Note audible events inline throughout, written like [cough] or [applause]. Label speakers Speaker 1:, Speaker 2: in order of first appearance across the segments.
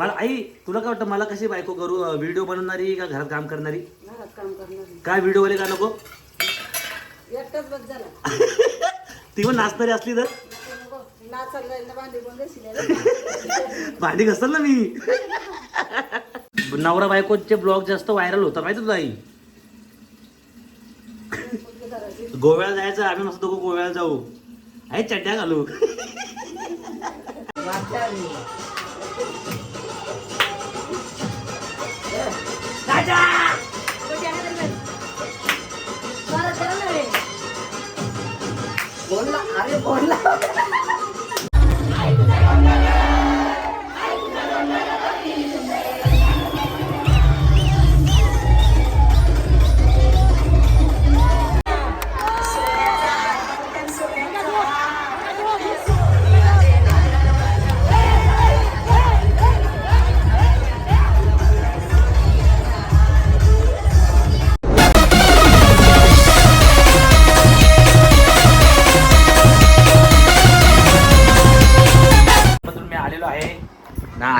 Speaker 1: मला आई तुला काय वाटतं मला कशी बायको करू? व्हिडिओ बनवणारी का घरात काम करणारी?
Speaker 2: घरात काम करणार.
Speaker 1: काय व्हिडिओ वाले का नको
Speaker 2: एकटाच बघ झाला [laughs]
Speaker 1: ती पण नाचणारी असली तर?
Speaker 2: नको नाचायला जायला भांडी [laughs]
Speaker 1: भांडी घासल ना मी. नवरा बायकोचे ब्लॉग जास्त व्हायरल होतात माहिती तुला आई? गोव्याला जायचं आम्ही मस्त दोघं गोव्याला जाऊ. आहे चड्ड्या घालू.
Speaker 2: बोलला अरे बोलला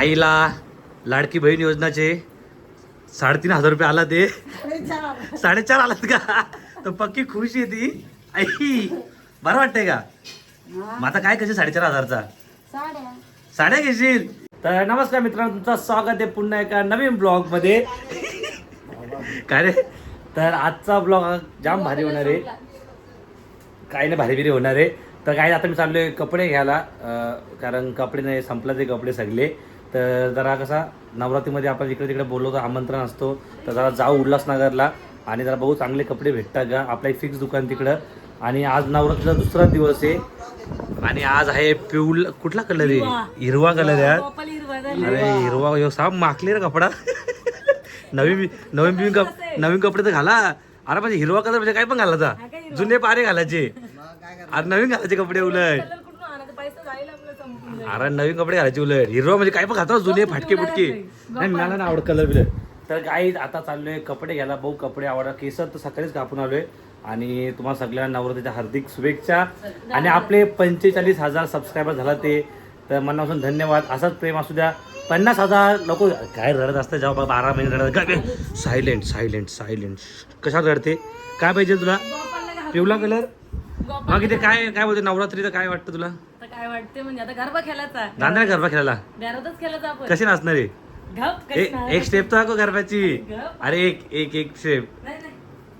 Speaker 1: आईला लाडकी बहीण योजनाचे साडेतीन हजार रुपये आला ते. साडेचार आलात का? तर पक्की खुश आहे ती. आई बरं वाटतंय का? मग आता काय कशी साडेचार हजारचा?
Speaker 2: साड्या
Speaker 1: घेशील? तर नमस्कार मित्रांनो तुमचं स्वागत आहे पुन्हा एका नवीन ब्लॉगमध्ये. काय रे? तर आजचा ब्लॉग जाम भारी होणार आहे. काही नाही भारी बिरी होणार आहे. तर काय आता मी चाललोय कपडे घ्यायला. कारण कपडे नाही संपला ते कपडे सगळे. तर जरा कसा नवरात्रीमध्ये आपण इकडे तिकडे बोललो तर आमंत्रण असतो. तर जरा जाऊ उल्हासनगरला आणि जरा बघू चांगले कपडे भेटतात का. आपलं एक फिक्स दुकान तिकडं. आणि आज नवरात्रीचा दुसरा दिवस आहे. आणि आज आहे पिवळ कुठला कलर आहे? [laughs] हिरवा. कलर आहे अरे हिरवा. ह्यो साप माखले रे कपडा. नवीन नवीन नवीन कप नवीन कपडे तर घाला. अरे म्हणजे हिरवा कलर म्हणजे काय पण घालायचा जुने पारे घालायचे. अरे नवीन घालायचे कपडे उलट. अरे नवीन कपडे घालायचे उलट. हिरवा म्हणजे काय पण घालतो जुने फाटके फुटके नाही. मला ना आवडत कलर बिलर तर काही आता चाललोय कपडे घ्यायला. भाऊ कपडे आवडा. केस तर सकाळीच कापून आलोय. आणि तुम्हाला सगळ्यांना नवरात्रीच्या हार्दिक शुभेच्छा. आणि आपले पंचेचाळीस हजार सबस्क्रायबर झाला ते. तर मनापासून धन्यवाद. असाच प्रेम असू द्या. पन्नास हजार लोक काय रडत असतं जेव्हा बारा महिने रडत काय सायलेंट सायलेंट सायलेंट कशात रडते? काय पाहिजे तुला? पिवला कलर मग इथे काय काय बोलते? नवरात्रीचं काय वाटतं तुला?
Speaker 3: काय वाटते म्हणजे आता गरबा खेळायचा.
Speaker 1: दांड्या गरबा खेळायला?
Speaker 3: घरातच खेळायचा आपण.
Speaker 1: कशी नाचणार आहे? एक एक स्टेप तर दाखव गरबाची
Speaker 3: गप.
Speaker 1: अरे एक एक एक स्टेप
Speaker 3: नाही नाही.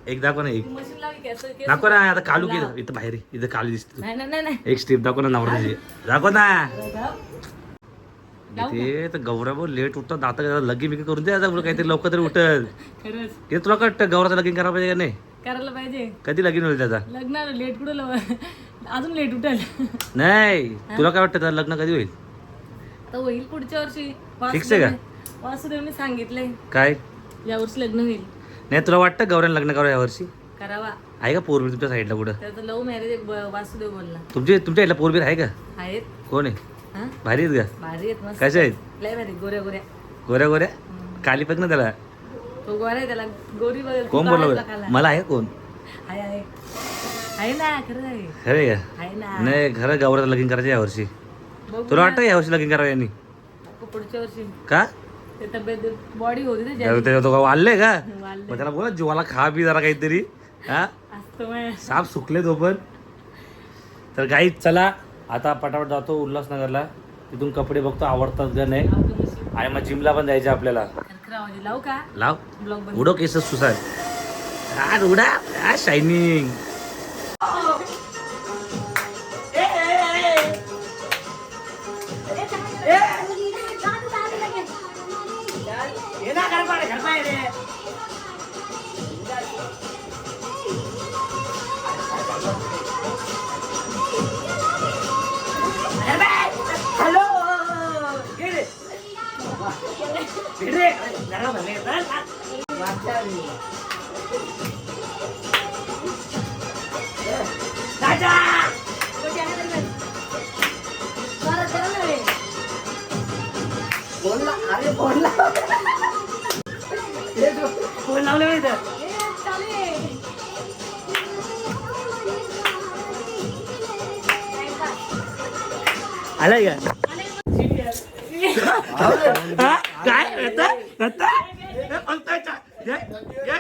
Speaker 1: एक दाखव ना एक.
Speaker 3: मशीन लावी केस केस-
Speaker 1: दाखव ना आता कालू केलं इथं बाहेर आहे. इथं कालू दिसते तू.
Speaker 3: नाही नाही नाही नाही.
Speaker 1: एक स्टेप दाखव ना नवरात्रीची दाखव ना. इथे तर गौरव लेट उठतात दाता लगी बिगी करून दे आता काहीतरी लवकर तरी उठल.
Speaker 3: खरंच.
Speaker 1: हे तुला वाटतं गौराचं लगीन करायला पाहिजे का नाही?
Speaker 3: करायला पाहिजे.
Speaker 1: कधी लगीन होईल त्याचा?
Speaker 3: लग्न लेट कुठं लव? अजून लेट उठेल.
Speaker 1: नाही तुला काय वाटतं त्याचं लग्न कधी होईल?
Speaker 3: तर होईल पुढच्या वर्षी.
Speaker 1: Fix आहे का?
Speaker 3: वासुदेवने- वासुदेवने सांगितलंय.
Speaker 1: काय?
Speaker 3: या वर्षी लग्न होईल.
Speaker 1: नाही तुला वाटतं गौऱ्याला लग्न करावं यावर्षी?
Speaker 3: करावा.
Speaker 1: आहे का पोरबीर तुमच्या साईडला कुठं?
Speaker 3: त्याचं लव्ह मॅरेज वासुदेव बोलला.
Speaker 1: तुमचे तुमच्या साईडला पोरबीर आहे का?
Speaker 3: आहेत.
Speaker 1: कोण आहे?
Speaker 3: हा?
Speaker 1: भारी आहेत का?
Speaker 3: भारी आहेत मस्त.
Speaker 1: कशा आहेत?
Speaker 3: लय भारी गोऱ्या गोऱ्या.
Speaker 1: गोऱ्या गोऱ्या? काली बघ ना त्याला.
Speaker 3: तो गोरा आहे त्याला. गोरी
Speaker 1: कोण बोलला मला आहे कोण?
Speaker 3: आहे आहे. आहे ना खरं आहे.
Speaker 1: खरे का?
Speaker 3: आहे ना.
Speaker 1: नाही खरं गौऱ्याचं लगीन करायचं यावर्षी
Speaker 3: बघू
Speaker 1: तुला वाटतं यावर्षी लगीन करावं यांनी?
Speaker 3: पुढच्या वर्षी.
Speaker 1: का?
Speaker 3: ते तब्येत बॉडी होती ना
Speaker 1: तो वाढले का. मग त्याला बोला जीवाला खा पी जरा काहीतरी हा?
Speaker 3: असतो
Speaker 1: साप सुकले तो पण. तर गाई चला आता पटापट जातो उल्हासनगरला. तिथून कपडे बघतो आवडतात का नाही.
Speaker 3: मशीन
Speaker 1: आणि मग जिमला पण जायचं आपल्याला.
Speaker 3: खरखर आवाज आहे. लावू का?
Speaker 1: लाव.
Speaker 3: ब्लॉग बंद
Speaker 1: उडो केस सुसाय उडा. शायनिंग
Speaker 2: बोलला अरे बोलला
Speaker 1: फोन लावले इथं आलाय का? काय येतं? येतं? हे बोलतोय का? ये, ये.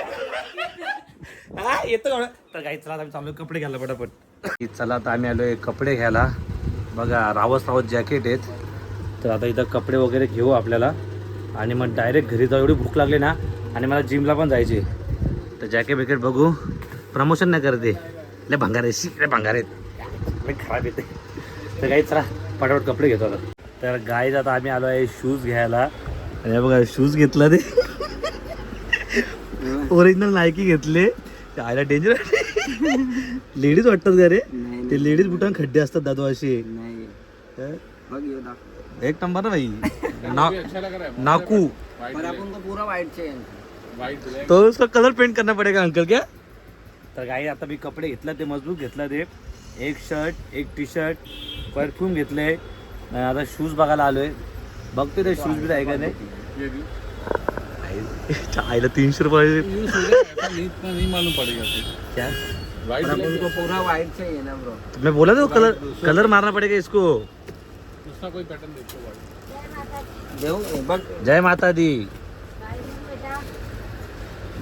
Speaker 1: हा, येतं? तर काही चला आम्ही चालू कपडे घ्यायला पटापट चला आता आम्ही आलोय कपडे घ्यायला. बघा रावस रावस जॅकेट आहेत. तर आता इथं कपडे वगैरे घेऊ आपल्याला. आणि मग डायरेक्ट घरी जाऊ एवढी भूक लागली ना. आणि मला जिमला पण जायचे तर जॅकेट बिकेट बघू. प्रमोशन नाही करते लय भंगार आहे शिकले भंगार आहेत. मी खराब येते तर काही चला पटापट कपडे घेतो आता. तर गाईज आता आम्ही आलो आहे शूज घ्यायला. आणि हे बघा शूज घेतला ते. [laughs] ओरिजिनल नायकी घेतले. ते आयला डेंजर लेडीज वाटतात का रे? ते लेडीज बुटां खड्डे असतात दादू असे तर एक नंबर [laughs] ना भाई. ना, नाकू. तो उसका कलर पेंट करना पड़ेगा अंकल क्या? तर काही आता मी कपडे घेतला ते मजबूत घेतला ते. एक शर्ट एक टी शर्ट परफ्यूम घेतले. आणि आता शूज बघायला आलोय. बघते ते शूज बी आहे का नाही? आईला तीनशे रुपये
Speaker 4: नहीं मालूम पड़ेगा
Speaker 1: क्या
Speaker 4: वाइट
Speaker 2: उनको पूरा वाईट चाहिए ना ब्रो
Speaker 1: मैं बोला था वो कलर कलर मारना पड़ेगा इसको।
Speaker 4: उसका कोई पैटर्न देखो वाइट
Speaker 2: देऊ बघ.
Speaker 1: जय माता दी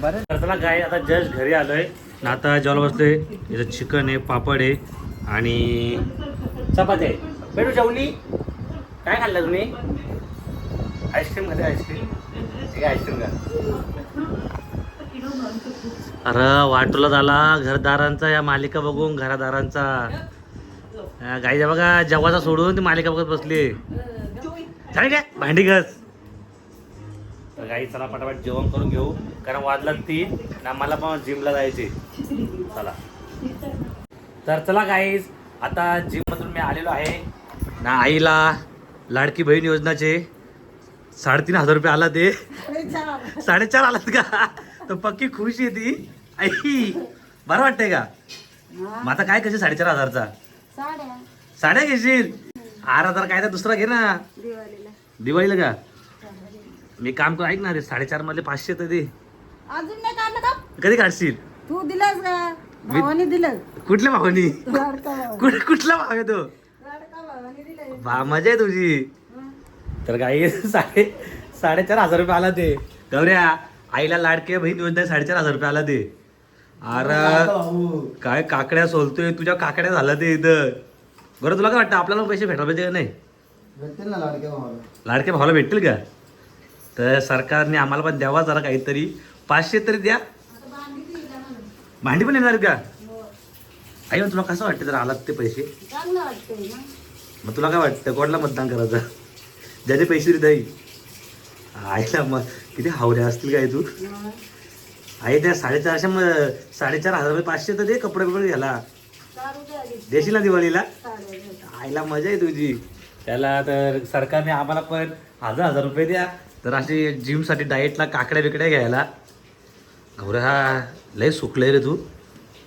Speaker 1: बरं. चला काय आता जस्ट घरी आलोय. ना आता जेवायला बसलोय. इथं चिकन आहे पापड आहे आणि चपाती आहे. बेटू जेवली? काय खाल्लं तुम्ही? आईस्क्रीम खाते आईस्क्रीम अरे वाटोला झाला घरदारांचा या मालिका बघून घरादारांचा. गाईच्या बघा जेव्हाचा सोडून ती मालिका बघत बसली. झाली काय भांडी घस. तर गाई चला पटापट जेवण करून घेऊ. कारण वाजला ती ना मला पण जिमला जायचे चला. तर चला गाईज आता जिम मधून मी आलेलो आहे ना आईला लाडकी बहीण योजनाचे. साडेतीन हजार रुपये आला ते. साडेचार. आलात का? तर पक्की खुश आहे ती. आई बरं वाटतंय का? मग आता काय कशी साडेचार हजारचा?
Speaker 2: साड्या.
Speaker 1: घेशील? आठ हजार काय तर दुसरा घे ना.
Speaker 2: दिवाळीला.
Speaker 1: का? मी काम कर ऐक ना रे साडेचार मधले पाचशे तर दे
Speaker 2: अजून नाही काढलं का?
Speaker 1: कधी काढशील?
Speaker 2: तू दिलास का भावाने दिलं.
Speaker 1: कुठल्या भावानी? कुठला भाव आहे तो? बा मजा आहे तुझी. तर काही साडे साडेचार हजार रुपये आला ते. गौऱ्या आईला लाडके बहीण योजना साडेचार हजार रुपये आला ते. अरे काय काकड्या सोलतोय तुझ्या काकड्या झाला ते इथं. बरं तुला काय वाटतं आपल्याला पैसे भेटायला पाहिजे का नाही?
Speaker 5: भेटतील ना लाडक्या भावाला.
Speaker 1: लाडक्या भावाला भेटतील का? तर सरकारने आम्हाला पण द्यावा जरा काहीतरी. पाचशे तरी द्या. भांडी पण येणार का? आई मग तुला कसं वाटतं जर आलात ते पैसे? मग तुला काय वाटतं कोणाला मतदान करायचं? ज्याने पैसे देत आई आईला मग किती हावऱ्या असतील काय तू आई त्या साडेचारशे मग साडेचार हजार रुपये पाचशे तर दे कपडे बिपडे घ्यायला. देशील ना दिवाळीला. आईला मजा आहे तुझी त्याला तर सरकारने आम्हाला पण हजार हजार रुपये द्या तर असे जिमसाठी डाएटला काकड्या बिकड्या घ्यायला गौऱ्या हा लय सुकलंय रे तू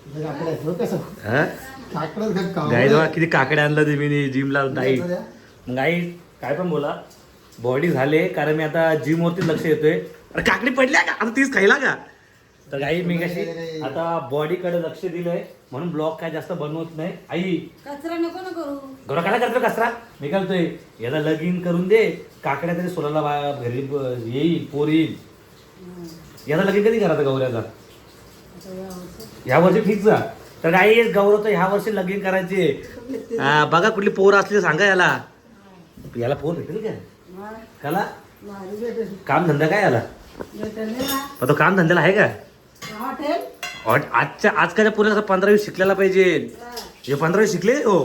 Speaker 5: हे काकडं आहेत, बघ कसं काकडंच घात कावळं.
Speaker 1: गाई जेव्हा किती काकड्या आणलं ते मी जिमला डाईट. मग आई काय पण बोला. बॉडी झाले कारण मी आता जिम वरती लक्ष येतोय अरे काकडी पडल्या का? आता तीच खायला का? तर गाई मी कशी आता बॉडीकडे लक्ष दिलंय म्हणून ब्लॉग काय जास्त बनवत नाही. आई.
Speaker 2: कचरा नको ना करू.
Speaker 1: घरा काय करतो कचरा. मी काय म्हणतोय याला लगीन करून दे. काकड्या तरी सोलाला बा- घरी ब- येईल पोर येईल. याचा लगीन कधी करायचं गौऱ्याचा ह्या वर्षी फिक्स तर काही गौरव तर ह्या वर्षी लगीन करायचे हा, बघा कुठली पोर असली सांगा याला. याला पोर भेटेल का?
Speaker 2: मग भेटेल.
Speaker 1: काम धंदा काय
Speaker 2: ना
Speaker 1: पण तो काम धंद्याला आहे का? आजच्या आजकालच्या पुण्याचा पंधरावी शिकलेला पाहिजे. हे. पंधरावी शिकले? हो.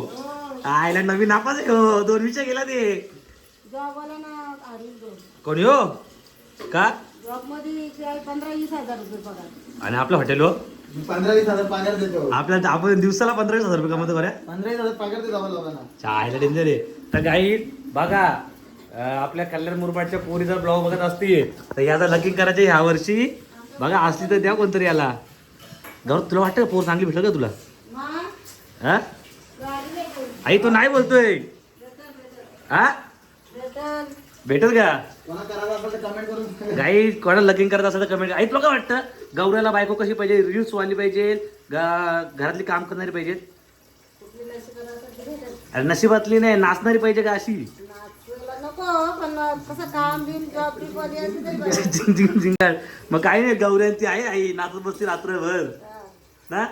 Speaker 1: आयला नवीन नापास आहे हो. दोन विषय गेला ते. कोणी हो? का? आणि आपलं हॉटेल हो?
Speaker 5: पंधरा वीस हजार पगार देतो.
Speaker 1: आपल्या आपण दिवसाला पंधरा वीस हजार रुपये कमवतो बऱ्या
Speaker 5: पंधरा वीस हजार पगार देतो
Speaker 1: चायला डेंजर आहे. तर काही बघा आपल्या कल्याण मुरबाडच्या पोरी जर ब्लॉग बघत असतील तर याचा लकिंग करायचे ह्या वर्षी बघा असली तर द्या कोणतरी याला. गौरव तुला वाटतं पोर चांगली भेटलं का तुला? हा? आई तो नाही बोलतोय. हा?
Speaker 2: भेटेल
Speaker 1: भेटल का. गाई कोणाला लगिंग करत असेल तर कमेंट आई तुला काय वाटतं? गौऱ्याला बायको कशी पाहिजे? रील्स वाली पाहिजे घरातली काम करणारी पाहिजे
Speaker 2: कुठली नशी करायचं भेटेल
Speaker 1: अरे नशिबातली नाही नाचणारी पाहिजे का अशी?
Speaker 2: नाचला नको नको पण कसं काम बिम जॉब बिबमध्ये असं तरी बरं. [laughs]
Speaker 1: झिंग झिंग झिंगाट मग काही नाही गौऱ्यांची आई आई नाचत बसते रात्रभर.
Speaker 2: हा.
Speaker 1: ना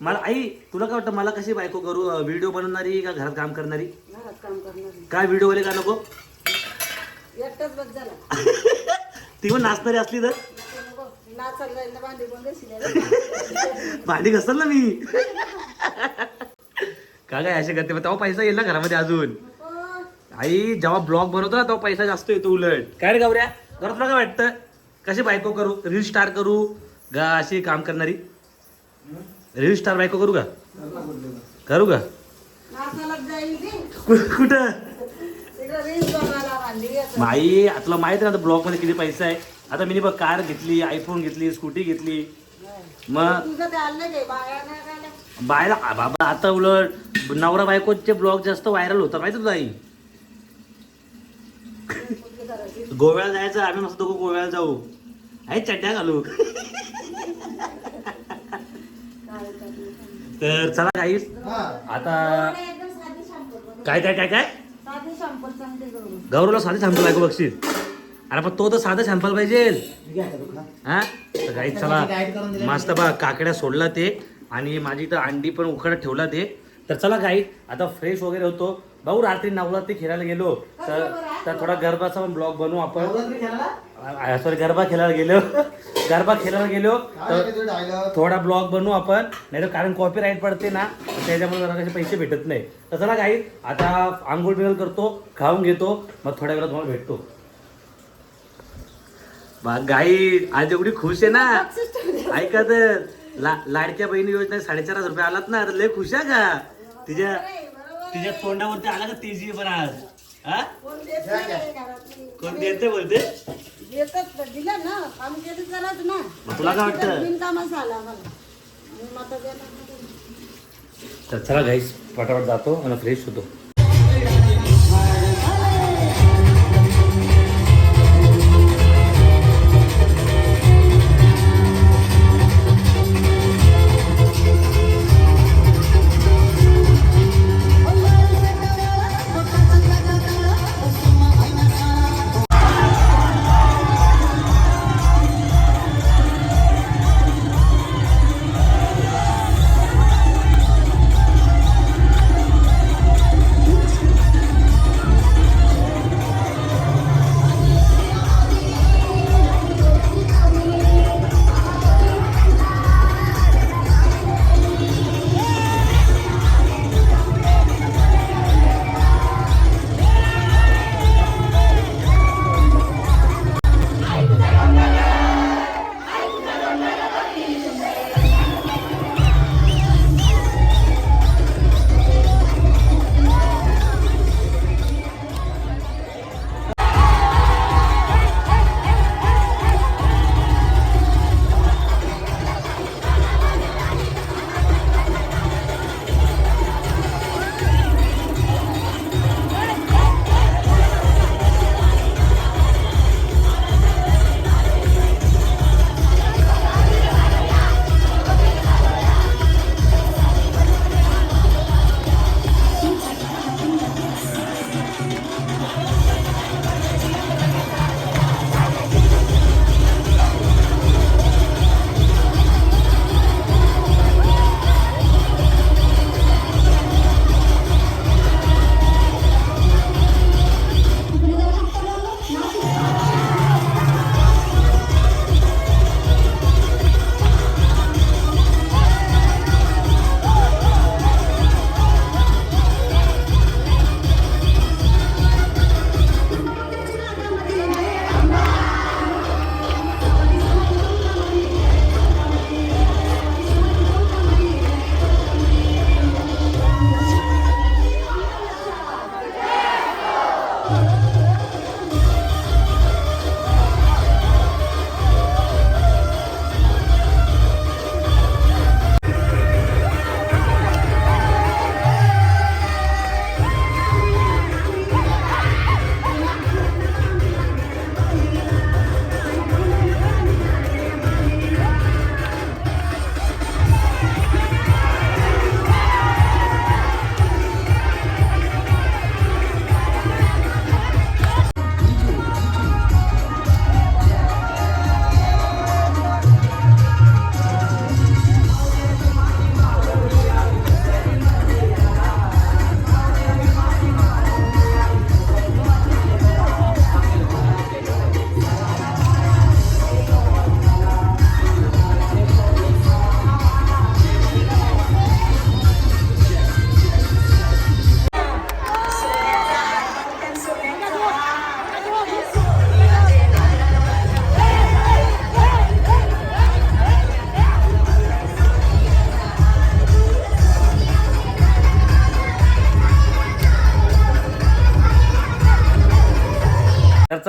Speaker 1: मला आई तुला काय वाटतं मला कशी बायको करू? व्हिडिओ बनवणारी का घरात काम करणारी?
Speaker 2: घरात काम करणार.
Speaker 1: काय व्हिडिओ वाले का नको?
Speaker 2: एकटाच बस झाला.
Speaker 1: ती पण नाचणारी असली तर?
Speaker 2: नको नाचायला भांडी [laughs]
Speaker 1: भांडी घसल ना मी. [laughs] का काय असे करते तेव्हा पैसा येईल ना घरामध्ये अजून? आई जेव्हा ब्लॉग बनवतो ना तेव्हा पैसा जास्त येतो उलट. काय रे गौऱ्या? गौरव तुला काय वाटतं? कशी बायको करू? रील स्टार करू? का अशी काम करणारी? रील स्टार बायको करू का? करू का? कुठं? माई तुला माहिती आहे ना ब्लॉगमध्ये किती पैसा आहे? आता मी बघ कार घेतली आयफोन घेतली स्कूटी घेतली. मग? बायला बाबा आता उलट नवरा बायकोचे ब्लॉग जास्त व्हायरल होता माहिती तुला आई. गोव्याला जायचं आम्ही मस्त दोघं गोव्याला जाऊ आहे चड्ड्या घालू. तर चला काही
Speaker 5: हा
Speaker 1: आता. काय काय काय काय. गौरवला साधे सॅम्पल ऐकू बघशील अरे पण तो तर साधं सॅम्पल पाहिजे. हा तर काही चला. मस्त बा काकड्या सोडला ते आणि माझी तर अंडी पण उकडत ठेवला ते. तर चला काही आता फ्रेश वगैरे होतो. भाऊ रात्री नवरात्री खेळायला गेलो. तर तर थोडा गरबाचा पण ब्लॉग बनवू आपण? सॉरी गरबा खेळायला गेलो. [laughs] गरबा खेळायला गेलो. तर? थोडा ब्लॉग बनवू आपण. नाही तर कारण कॉपीराईट पडते ना त्याच्यामुळे जरा कसे पैसे भेटत नाही. तर चला काही आता आंघोळ बिंघोळ करतो खाऊन घेतो. मग थोड्या वेळात तुम्हाला भेटतो. गाई आज एवढी खुश आहे ना? [laughs] ऐका तर. ला लाडक्या बहिणी योजना साडेचार हजार रुपये आलात ना लय खुश आहे का? तिच्या तिच्या तोंडावरती आला का तेजी पण आज? हा?
Speaker 2: कोण देत
Speaker 1: बोलते?
Speaker 2: देतात तर दिलं ना काम केलं करत ना.
Speaker 1: मग तुला काय वाटतं?
Speaker 2: आला मला.
Speaker 1: तर चला गाईस पटापट जातो आणि फ्रेश होतो.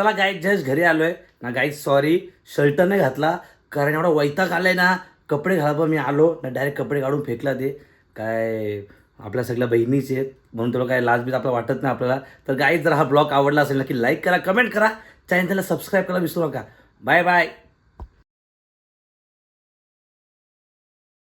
Speaker 1: चला गाई जस्ट घरी आलोय. ना गाई सॉरी शर्ट नाही घातला. कारण एवढा वैताग आलाय ना कपडे घाला मी आलो. ना डायरेक्ट कपडे काढून फेकला ते. काय आपल्या सगळ्या बहिणीचे आहेत. म्हणून तुला काय लाज बीज आपल्याला वाटत नाही आपल्याला. तर गाई जर हा ब्लॉग आवडला असेल नक्की लाईक करा कमेंट करा. चॅनलला सबस्क्राईब करायला विसरू नका. Bye bye